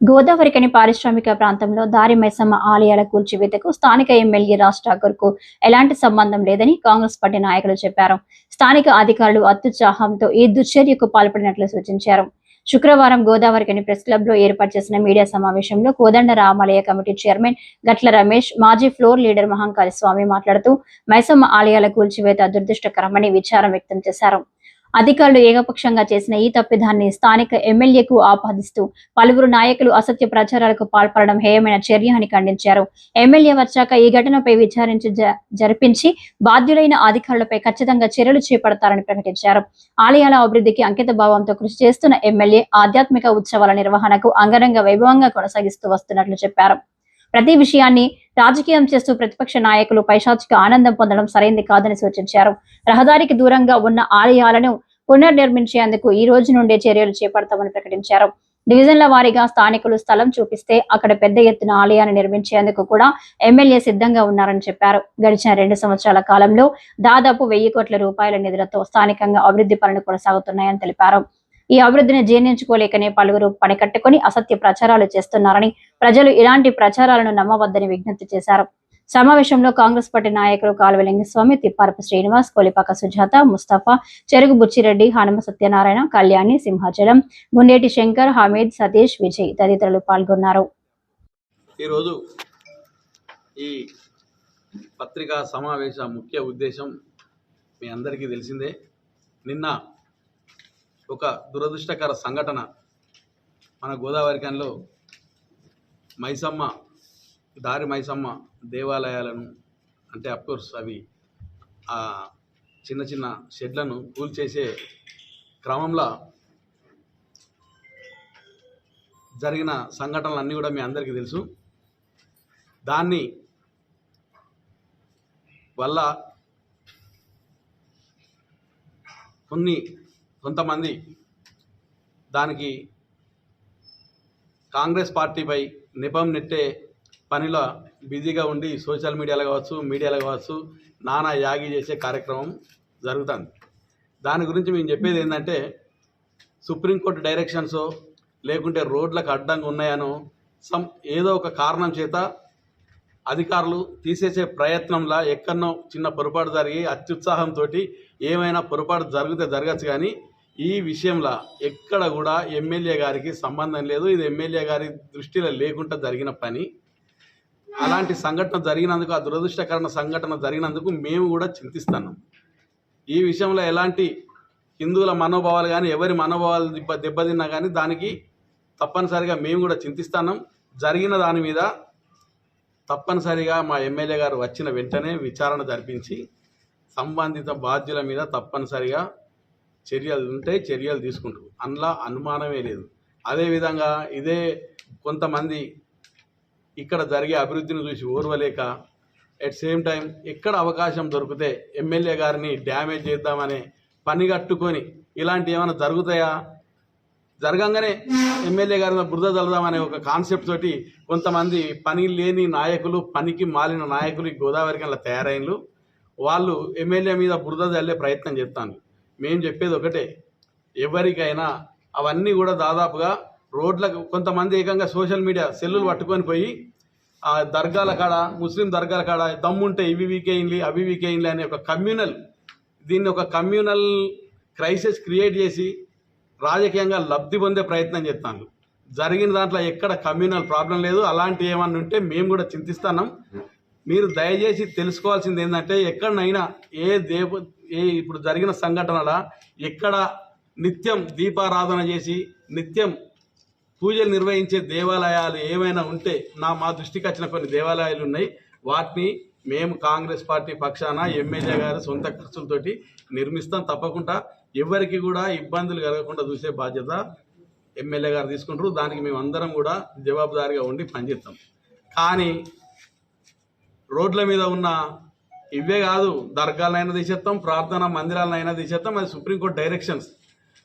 గోదావరికని పారిశ్రామిక ప్రాంతంలో దారి మైసమ్మ ఆలయాల కూల్చివేతకు స్థానిక ఎమ్మెల్యే రాజ్ ఠాకూర్కు ఎలాంటి సంబంధం లేదని కాంగ్రెస్ పార్టీ నాయకులు చెప్పారు. స్థానిక అధికారులు అత్యుత్సాహంతో ఈ దుశ్చర్యకు పాల్పడినట్లు సూచించారు. శుక్రవారం గోదావరికని ప్రెస్ క్లబ్లో ఏర్పాటు చేసిన మీడియా సమావేశంలో కోదండ రామాలయ కమిటీ చైర్మన్ గట్ల రమేష్ మాజీ ఫ్లోర్ లీడర్ మహంకాళి స్వామి మాట్లాడుతూ మైసమ్మ ఆలయాల కూల్చివేత దురదృష్టకరమని విచారం వ్యక్తం చేశారు. అధికారులు ఏకపక్షంగా చేసిన ఈ తప్పిదాన్ని స్థానిక ఎమ్మెల్యేకు ఆపాదిస్తూ పలువురు నాయకులు అసత్య ప్రచారాలకు పాల్పడడం హేయమైన చర్య అని ఖండించారు. ఎమ్మెల్యే వచ్చాక ఈ ఘటనపై విచారించి జ- జరిపించి బాధ్యులైన అధికారులపై ఖచ్చితంగా చర్యలు చేపడతారని ప్రకటించారు. ఆలయాల అభివృద్ధికి అంకిత భావంతో కృషి చేస్తున్న ఎమ్మెల్యే ఆధ్యాత్మిక ఉత్సవాల నిర్వహణకు అంగరంగ వైభవంగా కొనసాగిస్తూ వస్తున్నట్లు చెప్పారు. ప్రతి విషయాన్ని రాజకీయం చేస్తూ ప్రతిపక్ష నాయకులు పైశాచిక ఆనందం పొందడం సరైంది కాదని సూచించారు. రహదారికి దూరంగా ఉన్న ఆలయాలను పునర్నిర్మించేందుకు ఈ రోజు నుండే చర్యలు చేపడతామని ప్రకటించారు. డివిజన్ల వారీగా స్థానికులు స్థలం చూపిస్తే అక్కడ పెద్ద ఎత్తున ఆలయాన్ని నిర్మించేందుకు కూడా ఎమ్మెల్యే సిద్ధంగా ఉన్నారని చెప్పారు. గడిచిన రెండు సంవత్సరాల కాలంలో దాదాపు వెయ్యి కోట్ల రూపాయల నిధులతో స్థానికంగా అభివృద్ధి పనులు కొనసాగుతున్నాయని తెలిపారు. ఈ అభివృద్ధిని జీర్ణించుకోలేకనే పలువురు పనికట్టుకుని అసత్య ప్రచారాలు చేస్తున్నారని ప్రజలు ఇలాంటి ప్రచారాలను నమ్మవద్దని విజ్ఞప్తి చేశారు. సమావేశంలో కాంగ్రెస్ పార్టీ నాయకులు కాలువ లింగస్వామి తిప్పారపు శ్రీనివాస్ కొలిపాక సుజాత ముస్తఫా చెరుగు బుచ్చిరెడ్డి హనుమ సత్యనారాయణ కళ్యాణి సింహాచలం గుండేటి శంకర్ హమీద్ సతీష్ విజయ్ తదితరులు పాల్గొన్నారు. ఈరోజు ఈ పత్రికా సమావేశ ముఖ్య ఉద్దేశం మీ అందరికీ తెలిసిందే. నిన్న ఒక దురదృష్టకర సంఘటన మన గోదావరి కనిలో మైసమ్మ దారి మైసమ్మ దేవాలయాలను అంటే అఫ్కోర్స్ అవి ఆ చిన్న చిన్న షెడ్లను కూల్చేసే క్రమంలో జరిగిన సంఘటనలు అన్నీ కూడా మీ అందరికీ తెలుసు. దాన్ని వల్ల కొన్ని కొంతమంది దానికి కాంగ్రెస్ పార్టీపై నిపం నెట్టే పనిలో బిజీగా ఉండి సోషల్ మీడియాలో కావచ్చు మీడియాలో కావచ్చు నానా యాగి చేసే కార్యక్రమం జరుగుతుంది. దాని గురించి మేము చెప్పేది ఏంటంటే సుప్రీంకోర్టు డైరెక్షన్సో లేకుంటే రోడ్లకు అడ్డంగా ఉన్నాయనో సమ్ ఏదో ఒక కారణం చేత అధికారులు తీసేసే ప్రయత్నంలో ఎక్కడనో చిన్న పొరపాటు జరిగి అత్యుత్సాహంతో ఏమైనా పొరపాటు జరిగితే జరగచ్చు కానీ ఈ విషయంలో ఎక్కడ కూడా ఎమ్మెల్యే గారికి సంబంధం లేదు. ఇది ఎమ్మెల్యే గారి దృష్టిలో లేకుండా జరిగిన పని. అలాంటి సంఘటన జరిగినందుకు ఆ దురదృష్టకరణ సంఘటన జరిగినందుకు మేము కూడా చింతిస్తున్నాం. ఈ విషయంలో ఎలాంటి హిందువుల మనోభావాలు కానీ ఎవరి మనోభావాలు దెబ్బ దెబ్బతిన్నా కానీ దానికి తప్పనిసరిగా మేము కూడా చింతిస్తున్నాం. జరిగిన దాని మీద తప్పనిసరిగా మా ఎమ్మెల్యే గారు వచ్చిన వెంటనే విచారణ జరిపించి సంబంధిత బాధ్యుల మీద తప్పనిసరిగా చర్యలు ఉంటాయి చర్యలు తీసుకుంటారు. అందులో అనుమానమే లేదు. అదేవిధంగా ఇదే కొంతమంది ఇక్కడ జరిగే అభివృద్ధిని చూసి ఓర్వలేక ఎట్ సేమ్ టైం ఎక్కడ అవకాశం దొరికితే ఎమ్మెల్యే గారిని డ్యామేజ్ చేద్దామనే పని కట్టుకొని ఇలాంటి ఏమైనా జరుగుతాయా? జరగంగానే ఎమ్మెల్యే గారి మీద బురద చల్లదామనే ఒక కాన్సెప్ట్ తోటి కొంతమంది పని లేని నాయకులు పనికి మాలిన నాయకులు గోదావరి కల్లా తయారైనలు వాళ్ళు ఎమ్మెల్యే మీద బురద చల్లే ప్రయత్నం చేస్తాను మేము చెప్పేది ఒకటే. ఎవరికైనా అవన్నీ కూడా దాదాపుగా రోడ్లకు కొంతమంది ఏకంగా సోషల్ మీడియా సెల్లులు పట్టుకొని పోయి ఆ దర్గాల కాడ ముస్లిం దర్గాల కాడ దమ్ముంటే ఇవి వీకేయింది అవి వీకేయింది అనే ఒక కమ్యూనల్ దీన్ని ఒక కమ్యూనల్ క్రైసిస్ క్రియేట్ చేసి రాజకీయంగా లబ్ధి పొందే ప్రయత్నం చేస్తాను జరిగిన దాంట్లో ఎక్కడ కమ్యూనల్ ప్రాబ్లం లేదు. అలాంటి ఏమన్నా ఉంటే మేము కూడా చింతిస్తున్నాం. మీరు దయచేసి తెలుసుకోవాల్సింది ఏంటంటే ఎక్కడనైనా ఏ దేవ ఏ ఇప్పుడు జరిగిన సంఘటనల ఎక్కడ నిత్యం దీపారాధన చేసి నిత్యం పూజలు నిర్వహించే దేవాలయాలు ఏమైనా ఉంటే నా మా దృష్టికి వచ్చిన కొన్ని దేవాలయాలు ఉన్నాయి. వాటిని మేము కాంగ్రెస్ పార్టీ పక్షాన ఎమ్మెల్యే గారు సొంత ఖర్చులతోటి నిర్మిస్తాం తప్పకుండా. ఎవరికి కూడా ఇబ్బందులు కలగకుండా చూసే బాధ్యత ఎమ్మెల్యే గారు తీసుకుంటారు. దానికి మేము అందరం కూడా జవాబుదారీగా ఉండి పనిచేస్తాం. కానీ రోడ్ల మీద ఉన్న ఇవే కాదు దర్గాలైనా తీసేస్తాం ప్రార్థన మందిరాలైనా తీసేస్తాం అది సుప్రీంకోర్టు డైరెక్షన్స్.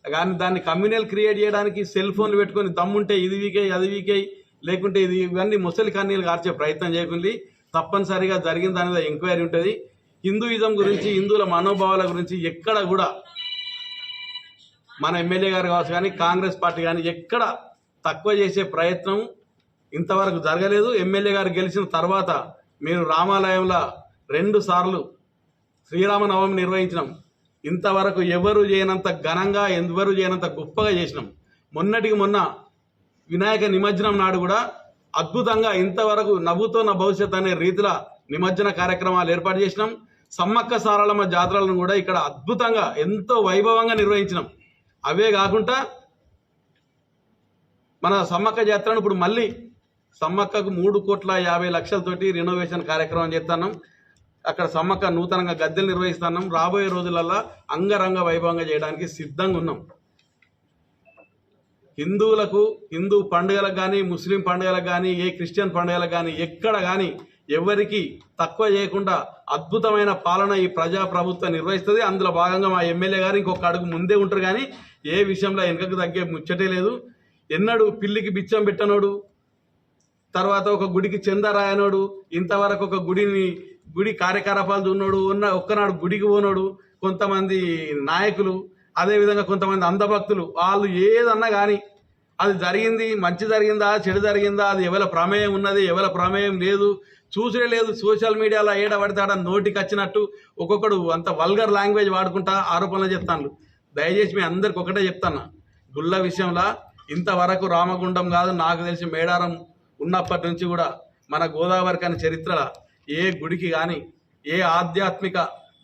కానీ దాన్ని కమ్యూనల్ క్రియేట్ చేయడానికి సెల్ ఫోన్లు పెట్టుకొని దమ్ముంటే ఇది వీకే అది వీకే లేకుంటే ఇది ఇవన్నీ ముసలి కన్నీళ్ళు కార్చే ప్రయత్నం చేయకుంది తప్పనిసరిగా జరిగిన దాని మీద ఎంక్వైరీ ఉంటుంది. హిందూయిజం గురించి హిందువుల మనోభావాల గురించి ఎక్కడ కూడా మన ఎమ్మెల్యే గారు కావచ్చు కానీ కాంగ్రెస్ పార్టీ కానీ ఎక్కడ తక్కువ చేసే ప్రయత్నం ఇంతవరకు జరగలేదు. ఎమ్మెల్యే గారు గెలిచిన తర్వాత మేము రామాలయంలో రెండు సార్లు శ్రీరామనవమి నిర్వహించినాం. ఇంతవరకు ఎవరు చేయనంత ఘనంగా ఎవరు చేయనంత గొప్పగా చేసినాం. మొన్నటికి మొన్న వినాయక నిమజ్జనం నాడు కూడా అద్భుతంగా ఇంతవరకు నవ్వుతో నా భవిష్యత్ అనే రీతిలో నిమజ్జన కార్యక్రమాలు ఏర్పాటు చేసినాం. సమ్మక్క సారలమ్మ జాతరలను కూడా ఇక్కడ అద్భుతంగా ఎంతో వైభవంగా నిర్వహించినాం. అవే కాకుండా మన సమ్మక్క జాతరను ఇప్పుడు మళ్ళీ సమ్మక్కకు మూడు కోట్ల యాభై లక్షలతోటి రెనోవేషన్ కార్యక్రమం చేస్తున్నాం. అక్కడ సమ్మక్క నూతనంగా గద్దెలు నిర్వహిస్తున్నాం. రాబోయే రోజులల్లో అంగరంగ వైభవంగా చేయడానికి సిద్ధంగా ఉన్నాం. హిందువులకు హిందూ పండుగలకు కానీ ముస్లిం పండుగలకు కానీ ఏ క్రిస్టియన్ పండుగలకు కానీ ఎక్కడ కానీ ఎవరికి తక్కువ చేయకుండా అద్భుతమైన పాలన ఈ ప్రజా ప్రభుత్వం నిర్వహిస్తుంది. అందులో భాగంగా మా ఎమ్మెల్యే గారు ఇంకొక అడుగు ముందే ఉంటారు కానీ ఏ విషయంలో వెనకకు తగ్గే ముచ్చటే లేదు. ఎన్నడు పిల్లికి బిచ్చం పెట్టనోడు తర్వాత ఒక గుడికి చందరాయనోడు ఇంతవరకు ఒక గుడిని గుడి కార్యకలాపాలు ఉన్నాడు ఉన్న ఒక్కనాడు గుడికి పోనోడు కొంతమంది నాయకులు అదేవిధంగా కొంతమంది అంధభక్తులు వాళ్ళు ఏదన్నా కానీ అది జరిగింది మంచి జరిగిందా చెడు జరిగిందా అది ఎవరి ప్రమేయం ఉన్నది ఎవరి ప్రమేయం లేదు చూసే లేదు సోషల్ మీడియాలో ఏడ పడతాడ నోటికి వచ్చినట్టు ఒక్కొక్కడు అంత వల్గర్ లాంగ్వేజ్ వాడుకుంటా ఆరోపణలు చెప్తాను దయచేసి మీ అందరికి ఒకటే చెప్తాను గుళ్ళ విషయంలో ఇంతవరకు రామగుండం కాదు నాకు తెలిసి మేడారం ఉన్నప్పటి నుంచి కూడా మన గోదావరి కాని చరిత్రలో ఏ గుడికి కానీ ఏ ఆధ్యాత్మిక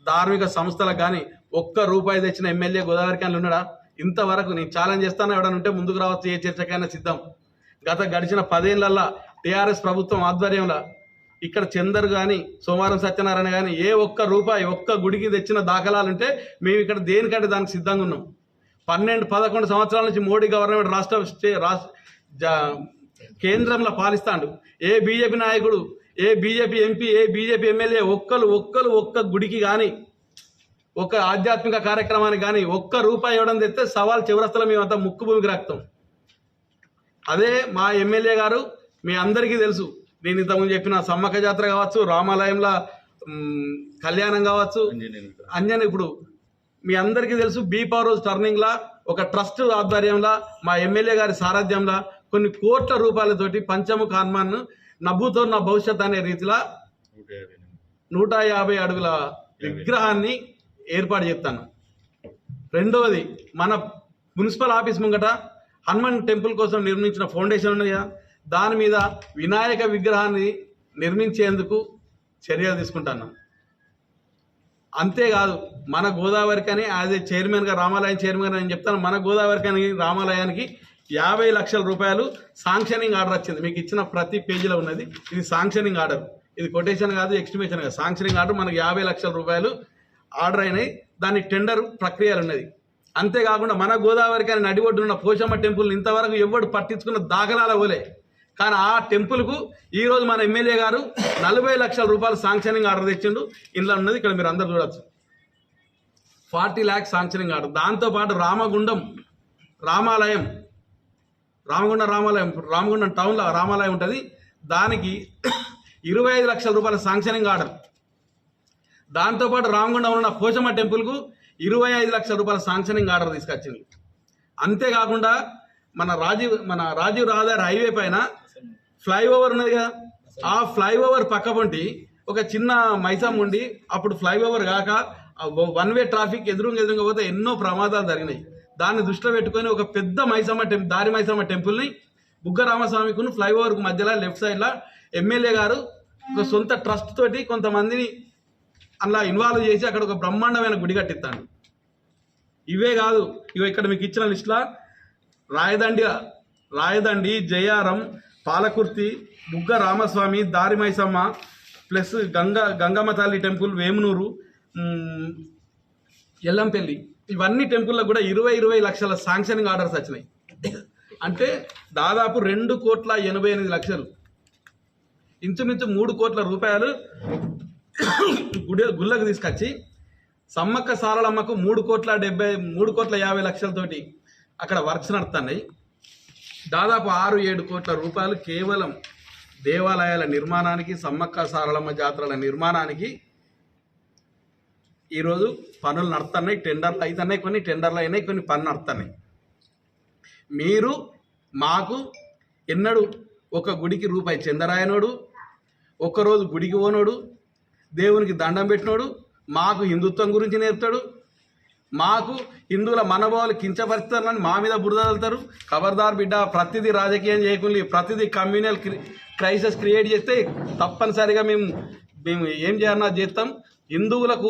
ధార్మిక సంస్థలకు కానీ ఒక్క రూపాయి తెచ్చిన ఎమ్మెల్యే గోదావరి కానీ ఉన్నాడా? ఇంతవరకు నేను ఛాలెంజ్ చేస్తాను? ఎవడన్నా ఉంటే ముందుకు రావచ్చు ఏ చర్చకైనా సిద్ధం. గత గడిచిన పదేళ్ళల్లా టీఆర్ఎస్ ప్రభుత్వం ఆధ్వర్యంలో ఇక్కడ చందర్ కానీ సోమవారం సత్యనారాయణ కానీ ఏ ఒక్క రూపాయి ఒక్క గుడికి తెచ్చిన దాఖలాలుంటే మేము ఇక్కడ దేనికంటే దానికి సిద్ధంగా ఉన్నాం. పన్నెండు పదకొండు సంవత్సరాల నుంచి మోడీ గవర్నమెంట్ రాష్ట్ర స్టే రాష్ట్ర కేంద్రంలో పాలిస్తాడు. ఏ బీజేపీ నాయకుడు ఏ బీజేపీ ఎంపీ ఏ బీజేపీ ఎమ్మెల్యే ఒక్కరు ఒక్కరు ఒక్క గుడికి కానీ ఒక ఆధ్యాత్మిక కార్యక్రమానికి కానీ ఒక్క రూపాయి ఇవ్వడం తెస్తే సవాల్ చివరస్తలో మేమంతా ముక్కు భూమికి రాక్తాం. అదే మా ఎమ్మెల్యే గారు మీ అందరికీ తెలుసు. నేను ఇంతకుముందు చెప్పిన సమ్మక్క జాతర కావచ్చు రామాలయంలో కళ్యాణం కావచ్చు అంజన్ ఇప్పుడు. మీ అందరికీ తెలుసు బీ పవర్ రోజు టర్నింగ్లా ఒక ట్రస్ట్ ఆధ్వర్యంలో మా ఎమ్మెల్యే గారి సారథ్యంలో కొన్ని కోట్ల రూపాయలతోటి పంచముఖ హనుమాన్ నవ్వుతో నా భవిష్యత్ అనే రీతిలో నూట యాభై అడుగుల విగ్రహాన్ని ఏర్పాటు చేస్తాను. రెండవది మన మున్సిపల్ ఆఫీస్ ముంగట హనుమాన్ టెంపుల్ కోసం నిర్మించిన ఫౌండేషన్ ఉన్నది కదా దాని మీద వినాయక విగ్రహాన్ని నిర్మించేందుకు చర్యలు తీసుకుంటాను. అంతేకాదు మన గోదావరికని యాజ్ ఏ చైర్మన్గా రామాలయం చైర్మన్ అని చెప్తాను మన గోదావరికని రామాలయానికి యాభై లక్షల రూపాయలు సాంక్షనింగ్ ఆర్డర్ వచ్చింది. మీకు ఇచ్చిన ప్రతి పేజీలో ఉన్నది. ఇది సాంక్షనింగ్ ఆర్డర్ ఇది కొటేషన్ కాదు ఎక్స్టిమేషన్ కాదు. సాంక్షనింగ్ ఆర్డర్ మనకు యాభై లక్షల రూపాయలు ఆర్డర్ అయినాయి. దాని టెండర్ ప్రక్రియలు ఉన్నది. అంతేకాకుండా మన గోదావరికి అని నడి ఉన్న పోషమ్మ టెంపుల్ ఇంతవరకు ఎవడు పట్టించుకున్న దాఖలాల పోలే. కానీ ఆ టెంపుల్కు ఈరోజు మన ఎమ్మెల్యే గారు నలభై లక్షల రూపాయలు సాంక్షనింగ్ ఆర్డర్ తెచ్చిండు. ఇంట్లో ఉన్నది ఇక్కడ మీరు అందరు చూడొచ్చు. ఫార్టీ ల్యాక్స్ సాంక్షనింగ్ ఆర్డర్ దాంతోపాటు రామగుండం రామాలయం రామగుండం రామాలయం రామగుండం టౌన్లో రామాలయం ఉంటుంది. దానికి ఇరవై ఐదు లక్షల రూపాయల శాంక్షనింగ్ ఆర్డర్ దాంతోపాటు రామగుండం ఉన్న పోషమ్మ టెంపుల్కు ఇరవై ఐదు లక్షల రూపాయల శాంక్షనింగ్ ఆర్డర్ తీసుకొచ్చింది. అంతేకాకుండా మన రాజీవ్ మన రాజీవ్ రహదారి హైవే పైన ఫ్లైఓవర్ ఉన్నది కదా. ఆ ఫ్లైఓవర్ పక్క పొంటి ఒక చిన్న మైసాం ఉండి అప్పుడు ఫ్లైఓవర్ కాక వన్ వే ట్రాఫిక్ ఎదురుగా ఎదురుగా పోతే ఎన్నో ప్రమాదాలు జరిగినాయి. దాన్ని దృష్టిలో పెట్టుకొని ఒక పెద్ద మైసమ్మ టెంపుల్ దారి మైసమ్మ టెంపుల్ని బుగ్గ రామస్వామికి ఫ్లైఓవర్కు మధ్యలో లెఫ్ట్ సైడ్లో ఎమ్మెల్యే గారు ఒక సొంత ట్రస్ట్ తోటి కొంతమందిని అలా ఇన్వాల్వ్ చేసి అక్కడ ఒక బ్రహ్మాండమైన గుడి కట్టిస్తాడు. ఇవే కాదు ఇవి ఇక్కడ మీకు ఇచ్చిన లిస్టులో రాయదండి రాయదండి జయారం పాలకుర్తి బుగ్గ రామస్వామి దారి మైసమ్మ ప్లస్ గంగ గంగమ్మ తల్లి టెంపుల్ వేమునూరు ఎల్లంపల్లి. ఇవన్నీ టెంపుల్లో కూడా ఇరవై ఇరవై లక్షల శాంక్షనింగ్ ఆర్డర్స్ వచ్చినాయి. అంటే దాదాపు రెండు కోట్ల ఎనభై ఎనిమిది లక్షలు. ఇంచుమించు మూడు కోట్ల రూపాయలు గుడి గుళ్ళకు తీసుకొచ్చి సమ్మక్క సారలమ్మకు మూడు కోట్ల డెబ్బై మూడు కోట్ల యాభై లక్షలతోటి అక్కడ వర్క్స్ నడుస్తున్నాయి దాదాపు ఆరు ఏడు కోట్ల రూపాయలు కేవలం దేవాలయాల నిర్మాణానికి సమ్మక్క సారలమ్మ జాతరల నిర్మాణానికి ఈరోజు పనులు నడుతున్నాయి టెండర్లు అవుతున్నాయి కొన్ని టెండర్లు అయినాయి కొన్ని పనులు నడుతున్నాయి మీరు మాకు ఎన్నడు ఒక గుడికి రూపాయి చెందరాయనోడు ఒక్కరోజు గుడికి పోనోడు దేవునికి దండం పెట్టినోడు మాకు హిందుత్వం గురించి నేర్పుతాడు మాకు హిందువుల మనోభావాలు కించపరుస్తారని మా మీద బురద వెళ్తారు ఖబర్దార్ బిడ్డ ప్రతిదీ రాజకీయం చేయకుండా ప్రతిదీ కమ్యూనల్ క్రైసిస్ క్రియేట్ చేస్తే తప్పనిసరిగా మేము మేము ఏం చేయాలన్నా చేస్తాం. హిందువులకు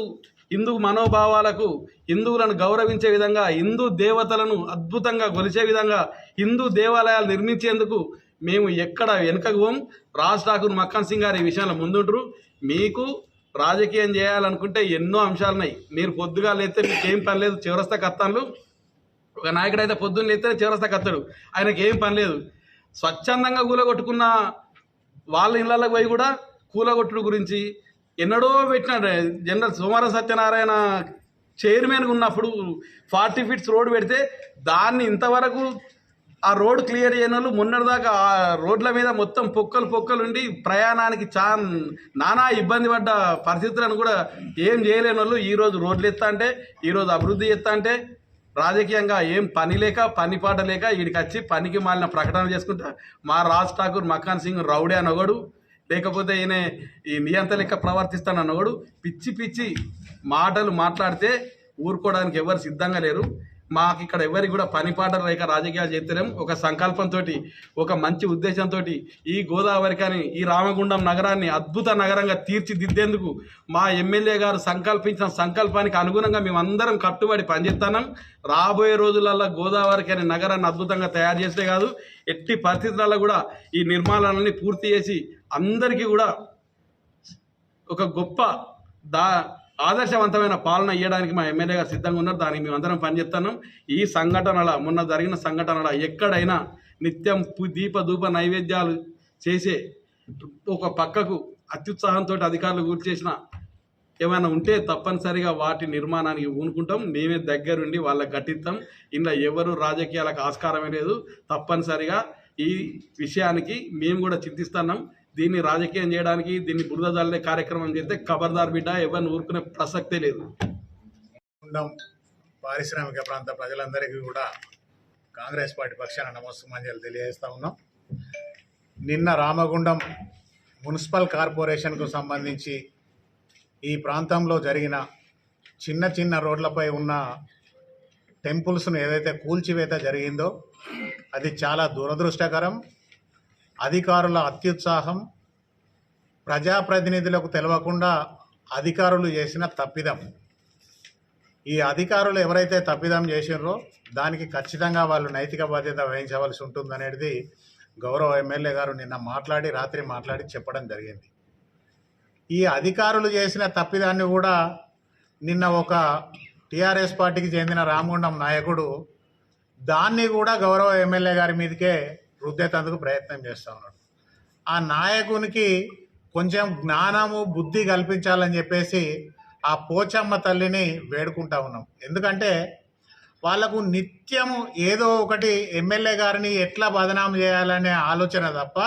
హిందూ మనోభావాలకు హిందువులను గౌరవించే విధంగా హిందూ దేవతలను అద్భుతంగా కొలిచే విధంగా హిందూ దేవాలయాలు నిర్మించేందుకు మేము ఎక్కడ వెనుకపోం రాజ్ ఠాకూర్ మక్కన్ సింగ్ గారు ఈ విషయంలో ముందుంటారు మీకు రాజకీయం చేయాలనుకుంటే ఎన్నో అంశాలు ఉన్నాయి. మీరు పొద్దుగా లేతే మీకు ఏం పని లేదు చివరస్తా కత్తాన్లు. ఒక నాయకుడు అయితే పొద్దున్న లేతే చివరస్తా కత్తాడు. ఆయనకి ఏం పని లేదు. స్వచ్ఛందంగా కూలగొట్టుకున్న వాళ్ళ ఇళ్ళకి పోయి కూడా కూలగొట్టుడు గురించి ఎన్నడో పెట్టిన జనరల్ సోమవారం సత్యనారాయణ చైర్మన్గా ఉన్నప్పుడు ఫార్టీ ఫీట్స్ రోడ్ పెడితే దాన్ని ఇంతవరకు ఆ రోడ్ క్లియర్ చేయని వాళ్ళు మొన్నటిదాకా ఆ రోడ్ల మీద మొత్తం పొక్కలు పొక్కలు ఉండి ప్రయాణానికి చా నానా ఇబ్బంది పడ్డ పరిస్థితులను కూడా ఏం చేయలేని వాళ్ళు ఈరోజు రోడ్లు ఎత్తా అంటే ఈరోజు అభివృద్ధి ఎత్తా అంటే రాజకీయంగా ఏం పని లేక పని పాట లేక వీడికి వచ్చి పనికి మాలిన ప్రకటన చేసుకుంటా మా రాజ్ ఠాకూర్ మకాన్ సింగ్ రౌడే అనగడు లేకపోతే ఈయన ఈ నియంత లెక్క ప్రవర్తిస్తాను అన్నవాడు పిచ్చి పిచ్చి మాటలు మాట్లాడితే ఊరుకోవడానికి ఎవరు సిద్ధంగా లేరు. మాకు ఇక్కడ ఎవరికి కూడా పని లేక రాజకీయాలు చేస్తలేం. ఒక సంకల్పంతో ఒక మంచి ఉద్దేశంతో ఈ గోదావరి కానీ ఈ రామగుండం నగరాన్ని అద్భుత నగరంగా తీర్చిదిద్దేందుకు మా ఎమ్మెల్యే గారు సంకల్పించిన సంకల్పానికి అనుగుణంగా మేమందరం కట్టుబడి పనిచేస్తున్నాం. రాబోయే రోజులలో గోదావరి అనే నగరాన్ని అద్భుతంగా తయారు చేస్తే కాదు ఎట్టి పరిస్థితులలో కూడా ఈ నిర్మాణాలన్నీ పూర్తి చేసి అందరికీ కూడా ఒక గొప్ప దా ఆదర్శవంతమైన పాలన ఇవ్వడానికి మా ఎమ్మెల్యే గారు సిద్ధంగా ఉన్నారు. దానికి మేము అందరం పనిచేస్తున్నాం ఈ సంఘటనల మొన్న జరిగిన సంఘటనల ఎక్కడైనా నిత్యం దీప ధూప నైవేద్యాలు చేసే ఒక పక్కకు అత్యుత్సాహంతో అధికారులు కూర్చేసిన ఏమైనా ఉంటే తప్పనిసరిగా వాటి నిర్మాణానికి ఊనుకుంటాం. మేమే దగ్గరుండి వాళ్ళకి గట్టిస్తాం ఇందులో ఎవరు రాజకీయాలకు ఆస్కారమే లేదు. తప్పనిసరిగా ఈ విషయానికి మేము కూడా చింతిస్తున్నాం. దీన్ని రాజకీయం చేయడానికి దీన్ని బురద జల్లే కార్యక్రమం చేస్తే ఖబర్దార్ బిడ్డ ఎవరిని ఊరుకునే ప్రసక్తే లేదు. గుండం పారిశ్రామిక ప్రాంత ప్రజలందరికీ కూడా కాంగ్రెస్ పార్టీ పక్షాన నమస్సుమాంజలు తెలియజేస్తా ఉన్నాం. నిన్న రామగుండం మున్సిపల్ కార్పొరేషన్కు సంబంధించి ఈ ప్రాంతంలో జరిగిన చిన్న చిన్న రోడ్లపై ఉన్న టెంపుల్స్ను ఏదైతే కూల్చివేత జరిగిందో అది చాలా దురదృష్టకరం. అధికారుల అత్యుత్సాహం ప్రజాప్రతినిధులకు తెలవకుండా అధికారులు చేసిన తప్పిదం. ఈ అధికారులు ఎవరైతే తప్పిదం చేసినారో దానికి ఖచ్చితంగా వాళ్ళు నైతిక బాధ్యత వహించవలసి ఉంటుందనేది గౌరవ ఎమ్మెల్యే గారు నిన్న మాట్లాడి రాత్రి మాట్లాడి చెప్పడం జరిగింది. ఈ అధికారులు చేసిన తప్పిదాన్ని కూడా నిన్న ఒక టీఆర్ఎస్ పార్టీకి చెందిన రామగుండం నాయకుడు దాన్ని కూడా గౌరవ ఎమ్మెల్యే గారి మీదకే వృద్ధేతందుకు ప్రయత్నం చేస్తూ ఉన్నాడు. ఆ నాయకునికి కొంచెం జ్ఞానము బుద్ధి కల్పించాలని చెప్పేసి ఆ పోచమ్మ తల్లిని వేడుకుంటా ఉన్నాం. ఎందుకంటే వాళ్ళకు నిత్యము ఏదో ఒకటి ఎమ్మెల్యే గారిని ఎట్లా బదనాం చేయాలనే ఆలోచన తప్ప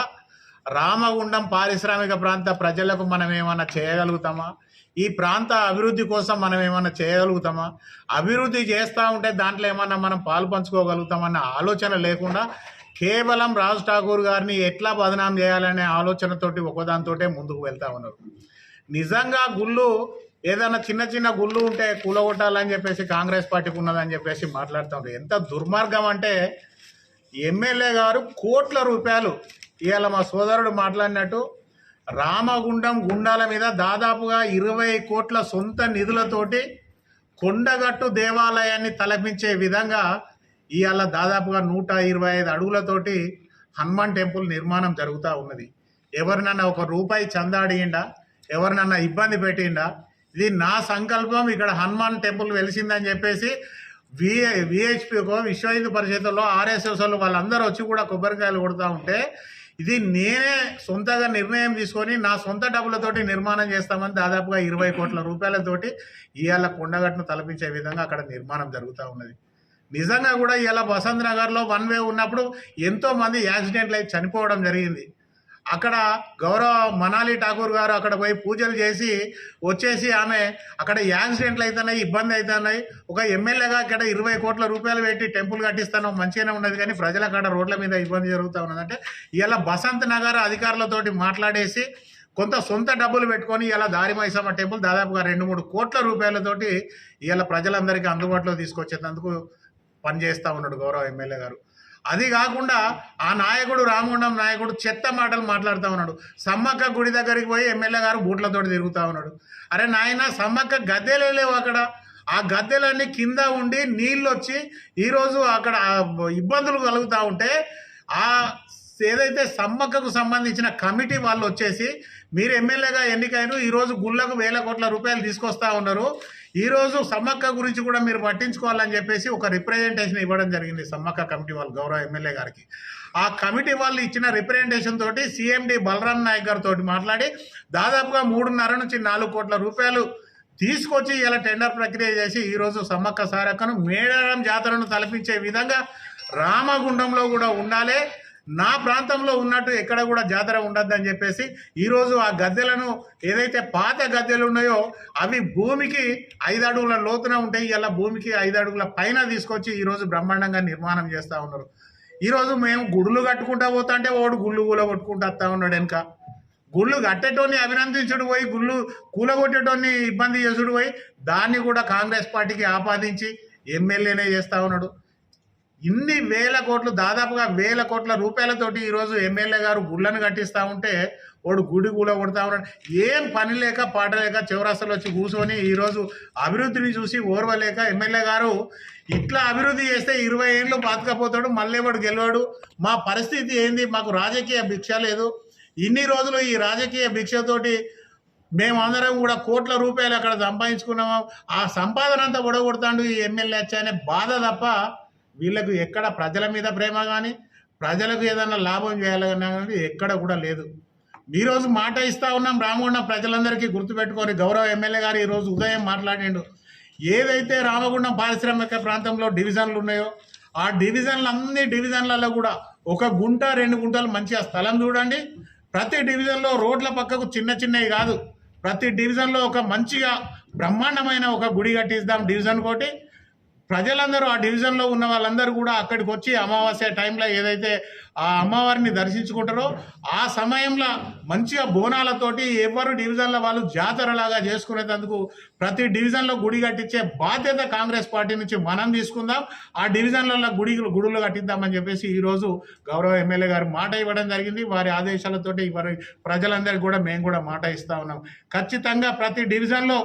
రామగుండం పారిశ్రామిక ప్రాంత ప్రజలకు మనం ఏమైనా చేయగలుగుతామా? ఈ ప్రాంత అభివృద్ధి కోసం మనం ఏమైనా చేయగలుగుతామా? అభివృద్ధి చేస్తూ ఉంటే దాంట్లో ఏమన్నా మనం పాలు పంచుకోగలుగుతామన్న ఆలోచన లేకుండా కేవలం రాజ్ ఠాకూర్ గారిని ఎట్లా బదనాం చేయాలనే ఆలోచనతోటి ఒకదానితోటే ముందుకు వెళ్తా ఉన్నారు. నిజంగా గుళ్ళు ఏదైనా చిన్న చిన్న గుళ్ళు ఉంటే కూలగొట్టాలని చెప్పేసి కాంగ్రెస్ పార్టీకి ఉన్నదని చెప్పేసి మాట్లాడుతూ ఎంత దుర్మార్గం అంటే ఎమ్మెల్యే గారు కోట్ల రూపాయలు ఇవాళ మా సోదరుడు మాట్లాడినట్టు రామగుండం గుండాల మీద దాదాపుగా ఇరవై కోట్ల సొంత నిధులతోటి కొండగట్టు దేవాలయాన్ని తలపించే విధంగా ఇవాళ దాదాపుగా నూట ఇరవై ఐదు అడుగులతోటి హనుమాన్ టెంపుల్ నిర్మాణం జరుగుతూ ఉన్నది. ఎవరినన్నా ఒక రూపాయి చందా అడిగిండా ఎవరినన్నా ఇబ్బంది పెట్టిండా? ఇది నా సంకల్పం ఇక్కడ హనుమాన్ టెంపుల్ వెలిసిందని చెప్పేసి విఏ విహెచ్పికో విశ్వ హిందూ పరిషత్లో ఆర్ఎస్ఎస్లో వాళ్ళందరూ వచ్చి కూడా కొబ్బరికాయలు కొడుతూ ఉంటే ఇది నేనే సొంతగా నిర్ణయం తీసుకొని నా సొంత డబ్బులతోటి నిర్మాణం చేస్తామని దాదాపుగా ఇరవై కోట్ల రూపాయలతోటి ఇవాళ కొండగట్టును తలపించే విధంగా అక్కడ నిర్మాణం జరుగుతూ ఉన్నది. నిజంగా కూడా ఇలా వసంత్ నగర్లో వన్ వే ఉన్నప్పుడు ఎంతోమంది యాక్సిడెంట్లు అయి చనిపోవడం జరిగింది. అక్కడ గౌరవ మనాలి ఠాకూర్ గారు అక్కడ పోయి పూజలు చేసి వచ్చేసి ఆమె అక్కడ యాక్సిడెంట్లు అవుతున్నాయి ఇబ్బంది అవుతున్నాయి ఒక ఎమ్మెల్యేగా ఇక్కడ ఇరవై కోట్ల రూపాయలు పెట్టి టెంపుల్ కట్టిస్తాను మంచిగానే ఉన్నది కానీ ప్రజల కాడ రోడ్ల మీద ఇబ్బంది జరుగుతూ ఉన్నదంటే ఇలా బసంత్ నగర్ అధికారులతోటి మాట్లాడేసి కొంత సొంత డబ్బులు పెట్టుకొని ఇలా దారిమైసమ్మ టెంపుల్ దాదాపుగా రెండు మూడు కోట్ల రూపాయలతోటి ఇలా ప్రజలందరికీ అందుబాటులో తీసుకొచ్చేందుకు పనిచేస్తూ ఉన్నాడు గౌరవ ఎమ్మెల్యే గారు. అది కాకుండా ఆ నాయకుడు రామగుండం నాయకుడు చెత్త మాటలు మాట్లాడుతూ ఉన్నాడు. సమ్మక్క గుడి దగ్గరికి పోయి ఎమ్మెల్యే గారు బూట్లతోటి తిరుగుతూ ఉన్నాడు. అరే నాయన సమ్మక్క గద్దెలే లేవు అక్కడ. ఆ గద్దెలన్నీ కింద ఉండి నీళ్ళు వచ్చి ఈరోజు అక్కడ ఇబ్బందులు కలుగుతూ ఉంటే ఆ ఏదైతే సమ్మక్కకు సంబంధించిన కమిటీ వాళ్ళు వచ్చేసి మీరు ఎమ్మెల్యేగా ఎన్నికైన ఈరోజు గుళ్ళకు వేల కోట్ల రూపాయలు తీసుకొస్తా ఉన్నారు. ఈరోజు సమ్మక్క గురించి కూడా మీరు పట్టించుకోవాలని చెప్పేసి ఒక రిప్రజెంటేషన్ ఇవ్వడం జరిగింది సమ్మక్క కమిటీ వాళ్ళు గౌరవ ఎమ్మెల్యే గారికి. ఆ కమిటీ వాళ్ళు ఇచ్చిన రిప్రజెంటేషన్ తోటి సీఎండి బలరాం నాయక్ గారితో మాట్లాడి దాదాపుగా మూడున్నర నుంచి నాలుగు కోట్ల రూపాయలు తీసుకొచ్చి ఇలా టెండర్ ప్రక్రియ చేసి ఈరోజు సమ్మక్క సారక్కను మేడారం జాతరను తలపించే విధంగా రామగుండంలో కూడా ఉండాలి. నా ప్రాంతంలో ఉన్నట్టు ఎక్కడ కూడా జాతర ఉండద్దని చెప్పేసి ఈరోజు ఆ గద్దెలను ఏదైతే పాత గద్దెలు ఉన్నాయో అవి భూమికి ఐదు అడుగుల లోతున ఉంటాయి. ఇలా భూమికి ఐదు అడుగుల పైన తీసుకొచ్చి ఈరోజు బ్రహ్మాండంగా నిర్మాణం చేస్తూ ఉన్నారు. ఈరోజు మేము గుడులు కట్టుకుంటా పోతా అంటే ఓడు గుళ్ళు కూల కొట్టుకుంటూ వస్తా ఉన్నాడు వెనక. గుళ్ళు కట్టేటోని అభినందించుడు పోయి గుళ్ళు కూలగొట్టేటోని ఇబ్బంది చేసుడు పోయి దాన్ని కూడా కాంగ్రెస్ పార్టీకి ఆపాదించి ఎమ్మెల్యేనే చేస్తూ ఉన్నాడు. ఇన్ని వేల కోట్లు దాదాపుగా వేల కోట్ల రూపాయలతోటి ఈరోజు ఎమ్మెల్యే గారు గుళ్ళను కట్టిస్తా ఉంటే వాడు గుడి కూడా కొడతా ఉన్నాడు. ఏం పని లేక పాట లేక చివరాస్తలు వచ్చి కూర్చొని ఈరోజు అభివృద్ధిని చూసి ఓర్వలేక ఎమ్మెల్యే గారు ఇట్లా అభివృద్ధి చేస్తే ఇరవై ఏళ్ళు బాతకపోతాడు మళ్ళీ వాడు గెలవాడు. మా పరిస్థితి ఏంది? మాకు రాజకీయ భిక్ష లేదు. ఇన్ని రోజులు ఈ రాజకీయ భిక్షతోటి మేమందరం కూడా కోట్ల రూపాయలు అక్కడ సంపాదించుకున్నాము ఆ సంపాదన అంతా ఒడగొడతాడు ఈ ఎమ్మెల్యే వచ్చి అనే బాధ తప్ప వీళ్ళకు ఎక్కడ ప్రజల మీద ప్రేమ కానీ ప్రజలకు ఏదైనా లాభం చేయాలన్నా కానీ ఎక్కడ కూడా లేదు. ఈరోజు మాట ఇస్తా ఉన్నాం రామగుండం ప్రజలందరికీ గుర్తుపెట్టుకొని గౌరవ ఎమ్మెల్యే గారు ఈరోజు ఉదయం మాట్లాడిండు. ఏదైతే రామగుండం పారిశ్రామిక ప్రాంతంలో డివిజన్లు ఉన్నాయో ఆ డివిజన్లు అన్ని డివిజన్లలో కూడా ఒక గుంట రెండు గుంటలు మంచిగా స్థలం చూడండి. ప్రతి డివిజన్లో రోడ్ల పక్కకు చిన్న చిన్నవి కాదు. ప్రతి డివిజన్లో ఒక మంచిగా బ్రహ్మాండమైన ఒక గుడి కట్టిస్తాం డివిజన్ కోటి. ప్రజలందరూ ఆ డివిజన్లో ఉన్న వాళ్ళందరూ కూడా అక్కడికి వచ్చి అమావాస్య టైంలో ఏదైతే ఆ అమ్మవారిని దర్శించుకుంటారో ఆ సమయంలో మంచిగా బోనాలతోటి ఎవరు డివిజన్ల వాళ్ళు జాతరలాగా చేసుకునేటందుకు ప్రతి డివిజన్లో గుడి కట్టించే బాధ్యత కాంగ్రెస్ పార్టీ నుంచి మనం తీసుకుందాం. ఆ డివిజన్లలో గుడి గుడులు కట్టిద్దామని చెప్పేసి ఈరోజు గౌరవ ఎమ్మెల్యే గారు మాట ఇవ్వడం జరిగింది. వారి ఆదేశాలతోటి వారి ప్రజలందరికీ కూడా మేము కూడా మాట ఇస్తా ఉన్నాం. ఖచ్చితంగా ప్రతి డివిజన్లో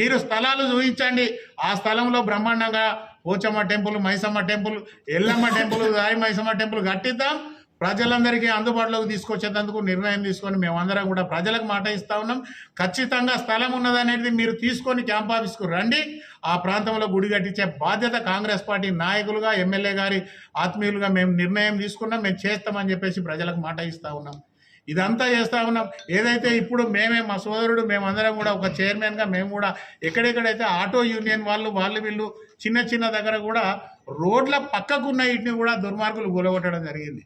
మీరు స్థలాలు చూపించండి. ఆ స్థలంలో బ్రహ్మాండంగా Pochamma temple Maisamma temple Yellamma temple దారి మైసమ్మ టెంపుల్ కట్టిద్దాం. ప్రజలందరికీ అందుబాటులోకి తీసుకొచ్చేందుకు నిర్ణయం తీసుకొని మేమందరం కూడా ప్రజలకు మాట ఇస్తా ఉన్నాం. ఖచ్చితంగా స్థలం ఉన్నదనేది మీరు తీసుకొని క్యాంప్ ఆఫీస్కు రండి. ఆ ప్రాంతంలో గుడి కట్టించే బాధ్యత కాంగ్రెస్ పార్టీ నాయకులుగా ఎమ్మెల్యే గారి ఆత్మీయులుగా మేము నిర్ణయం తీసుకున్నాం. మేము చేస్తామని చెప్పేసి ప్రజలకు మాట ఇస్తా ఉన్నాం. ఇదంతా చేస్తా ఉన్నాం. ఏదైతే ఇప్పుడు మేమే మా సోదరుడు మేమందరం కూడా ఒక చైర్మన్గా మేము కూడా ఎక్కడెక్కడైతే ఆటో యూనియన్ వాళ్ళు వాళ్ళు వీళ్ళు చిన్న చిన్న దగ్గర కూడా రోడ్ల పక్కకున్న వీటిని కూడా దుర్మార్గులు గులగొట్టడం జరిగింది.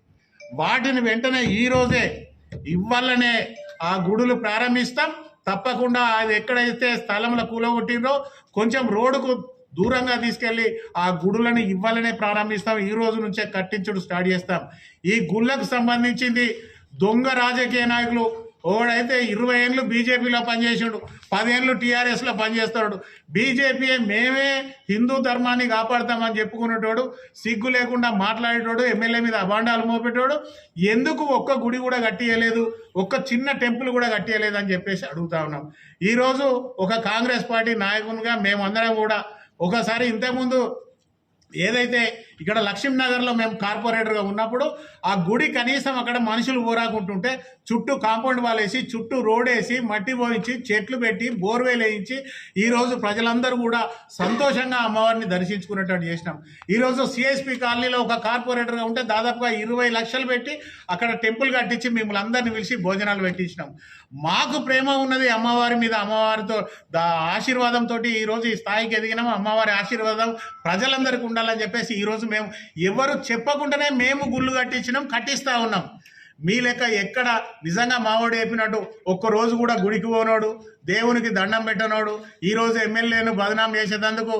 వాటిని వెంటనే ఈ రోజే ఇవ్వాలనే ఆ గుడులు ప్రారంభిస్తాం. తప్పకుండా అది ఎక్కడైతే స్థలంలో కూలగొట్టిందో కొంచెం రోడ్డుకు దూరంగా తీసుకెళ్ళి ఆ గుడులను ఇవ్వాలనే ప్రారంభిస్తాం. ఈ రోజు నుంచే కట్టించుడు స్టార్ట్ చేస్తాం. ఈ గుళ్ళకు సంబంధించింది దొంగ రాజకీయ నాయకులు ఓడైతే ఇరవై ఏళ్ళు బీజేపీలో పనిచేసాడు పదేళ్ళు టీఆర్ఎస్లో పనిచేస్తాడు. బీజేపీ మేమే హిందూ ధర్మాన్ని కాపాడతామని చెప్పుకునేటోడు సిగ్గు లేకుండా మాట్లాడేటోడు ఎమ్మెల్యే మీద అభాండాలు మోపేటోడు ఎందుకు ఒక్క గుడి కూడా కట్టియలేదు ఒక్క చిన్న టెంపుల్ కూడా కట్టియలేదు అని చెప్పేసి అడుగుతా ఉన్నాం. ఈరోజు ఒక కాంగ్రెస్ పార్టీ నాయకునిగా మేమందరం కూడా ఒకసారి ఇంతకుముందు ఏదైతే ఇక్కడ లక్ష్మీనగర్లో మేము కార్పొరేటర్గా ఉన్నప్పుడు ఆ గుడి కనీసం అక్కడ మనుషులు ఊరాకుంటుంటే చుట్టూ కాంపౌండ్ వాల్ వేసి చుట్టూ రోడ్ వేసి మట్టి పోయించి చెట్లు పెట్టి బోర్వేలు వేయించి ఈరోజు ప్రజలందరూ కూడా సంతోషంగా అమ్మవారిని దర్శించుకునేటట్టు చేసినాం. ఈరోజు సిఎస్పి కాలనీలో ఒక కార్పొరేటర్గా ఉంటే దాదాపుగా ఇరవై లక్షలు పెట్టి అక్కడ టెంపుల్ కట్టించి మిమ్మల్ని అందరిని పిలిచి భోజనాలు పెట్టించినాం. మాకు ప్రేమ ఉన్నది అమ్మవారి మీద అమ్మవారితో దా ఆశీర్వాదంతో ఈరోజు ఈ స్థాయికి ఎదిగినాము అమ్మవారి ఆశీర్వాదం ప్రజలందరికీ ఉండాలని చెప్పేసి ఈరోజు మేము ఎవరు చెప్పకుండానే మేము గుళ్ళు కట్టించినాం కట్టిస్తా ఉన్నాం మీ లెక్క ఎక్కడ నిజంగా మావోడు చెప్పినట్టు ఒక్కరోజు కూడా గుడికి పోనోడు దేవునికి దండం పెట్టనోడు ఈరోజు ఎమ్మెల్యేను బదనాం చేసేటందుకు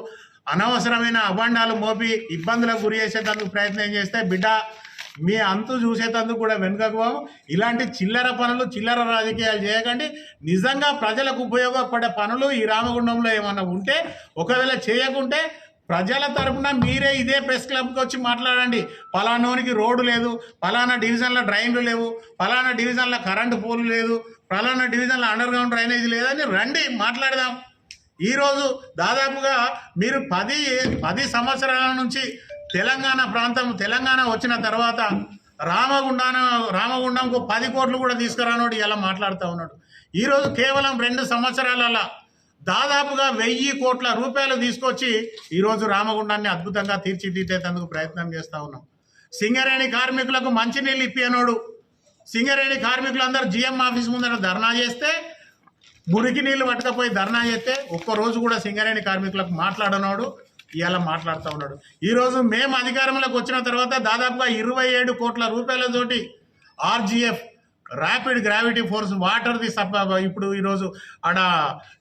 అనవసరమైన అభండాలు మోపి ఇబ్బందులకు గురి చేసేటందుకు ప్రయత్నం చేస్తే బిడ్డ మీ అంతు చూసేటందుకు కూడా వెనుకకు పోము. ఇలాంటి చిల్లర పనులు చిల్లర రాజకీయాలు చేయకండి నిజంగా ప్రజలకు ఉపయోగపడే పనులు ఈ రామగుండంలో ఏమన్నా ఉంటే ఒకవేళ చేయకుంటే ప్రజల తరపున మీరే ఇదే ప్రెస్ క్లబ్కి వచ్చి మాట్లాడండి. పలానోనికి రోడ్డు లేదు పలానా డివిజన్లో డ్రైన్లు లేవు పలానా డివిజన్లో కరెంటు పోలు లేదు పలానా డివిజన్లో అండర్ గ్రౌండ్ డ్రైనేజ్ లేదని రండి మాట్లాడదాం. ఈరోజు దాదాపుగా మీరు పది పది సంవత్సరాల నుంచి తెలంగాణ ప్రాంతం తెలంగాణ వచ్చిన తర్వాత రామగుండాన రామగుండంకు పది కోట్లు కూడా తీసుకురానోడు ఇలా మాట్లాడుతూ ఉన్నాడు. ఈరోజు కేవలం రెండు సంవత్సరాలలో దాదాపుగా వెయ్యి కోట్ల రూపాయలు తీసుకొచ్చి ఈరోజు రామగుండాన్ని అద్భుతంగా తీర్చిదిద్దేటందుకు ప్రయత్నం చేస్తూ ఉన్నాం. సింగరేణి కార్మికులకు మంచినీళ్ళు ఇప్పియనోడు. సింగరేణి కార్మికులందరూ జిఎం ఆఫీస్ ముందర ధర్నా చేస్తే మురికి నీళ్ళు పట్టకపోయి ధర్నా చేస్తే ఒక్క రోజు కూడా సింగరేణి కార్మికులకు మాట్లాడనోడు ఇవాళ మాట్లాడుతూ ఉన్నాడు. ఈరోజు మేము అధికారంలోకి వచ్చిన తర్వాత దాదాపుగా ఇరవై ఏడు కోట్ల రూపాయలతోటి ఆర్జీఎఫ్ ర్యాపిడ్ గ్రావిటీ ఫోర్స్ వాటర్ది సప్ ఇప్పుడు ఈరోజు ఆడ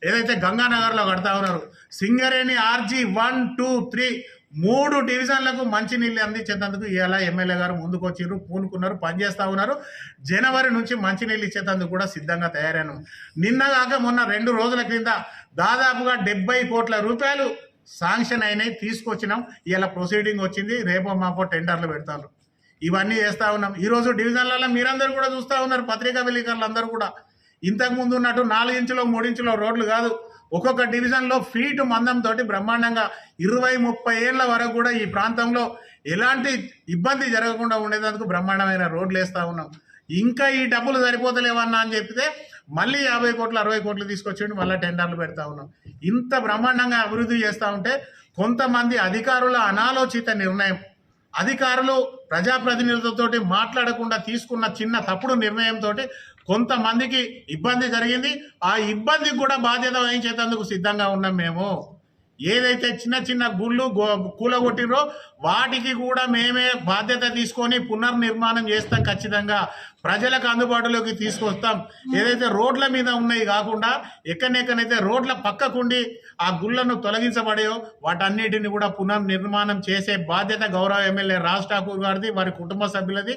ఏదైతే గంగానగర్లో కడతా ఉన్నారు Singareni RG one two three మూడు డివిజన్లకు మంచినీళ్ళు అందించేందుకు ఇలా ఎమ్మెల్యే గారు ముందుకు వచ్చిర్రు పూనుకున్నారు పనిచేస్తూ ఉన్నారు. జనవరి నుంచి మంచినీళ్ళు ఇచ్చేందుకు కూడా సిద్ధంగా తయారాను. నిన్న కాక మొన్న రెండు రోజుల క్రింద దాదాపుగా డెబ్బై కోట్ల రూపాయలు శాంక్షన్ అయినాయి తీసుకొచ్చినాం. ఇలా ప్రొసీడింగ్ వచ్చింది రేపో మాపో టెండర్లు పెడతారు ఇవన్నీ చేస్తూ ఉన్నాం. ఈరోజు డివిజన్లలో మీరందరూ కూడా చూస్తూ ఉన్నారు పత్రికా విలేకరులు అందరూ కూడా. ఇంతకు ముందు ఉన్నట్టు నాలుగు ఇంచులో మూడు ఇంచులో రోడ్లు కాదు. ఒక్కొక్క డివిజన్లో ఫీటు మందంతో బ్రహ్మాండంగా ఇరవై ముప్పై ఏళ్ళ వరకు కూడా ఈ ప్రాంతంలో ఎలాంటి ఇబ్బంది జరగకుండా ఉండేందుకు బ్రహ్మాండమైన రోడ్లు వేస్తూ ఉన్నాం. ఇంకా ఈ డబ్బులు సరిపోతలేవన్నా అని చెప్తే మళ్ళీ యాభై కోట్లు అరవై కోట్లు తీసుకొచ్చిండు మళ్ళీ టెండర్లు పెడతా ఉన్నాం. ఇంత బ్రహ్మాండంగా అభివృద్ధి చేస్తూ ఉంటే కొంతమంది అధికారుల అనాలోచిత నిర్ణయం. అధికారులు ప్రజాప్రతినిధులతోటి మాట్లాడకుండా తీసుకున్న చిన్న తప్పుడు నిర్ణయంతో కొంతమందికి ఇబ్బంది జరిగింది. ఆ ఇబ్బందికి కూడా బాధ్యత వహించేందుకు సిద్ధంగా ఉన్నాం మేము. ఏదైతే చిన్న చిన్న గుళ్ళు గో కూలగొట్టిరో వాటికి కూడా మేమే బాధ్యత తీసుకొని పునర్నిర్మాణం చేస్తాం ఖచ్చితంగా. ప్రజలకు అందుబాటులోకి తీసుకొస్తాం. ఏదైతే రోడ్ల మీద ఉన్నాయి కాకుండా ఎక్కడెక్కడైతే రోడ్ల పక్కకుండి ఆ గుళ్ళను తొలగించబడాయో వాటన్నిటిని కూడా పునర్నిర్మాణం చేసే బాధ్యత గౌరవ ఎమ్మెల్యే రాజ్ ఠాకూర్ గారిది వారి కుటుంబ సభ్యులది.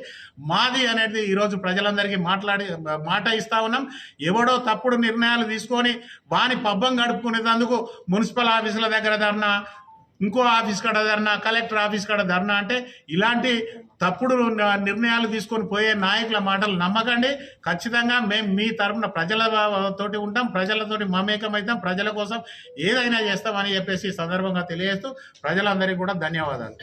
మాది అనేది ఈరోజు ప్రజలందరికీ మాట్లాడి మాట ఇస్తా ఉన్నాం. ఎవడో తప్పుడు నిర్ణయాలు తీసుకొని వాని పబ్బం గడుపుకునేందుకు మున్సిపల్ ఆఫీసుల దగ్గర ధర్నా ఇంకో ఆఫీస్ కాడ ధర్నా కలెక్టర్ ఆఫీస్ కాడ ధర్నా అంటే ఇలాంటి తప్పుడు నిర్ణయాలు తీసుకొని పోయే నాయకుల మాటలు నమ్మకండి. ఖచ్చితంగా మేము మీ తరఫున ప్రజలతోటి ఉంటాం ప్రజలతోటి మమేకమవుతాం ప్రజల కోసం ఏదైనా చేస్తామని చెప్పేసి సందర్భంగా తెలియజేస్తూ ప్రజలందరికీ కూడా ధన్యవాదాలు.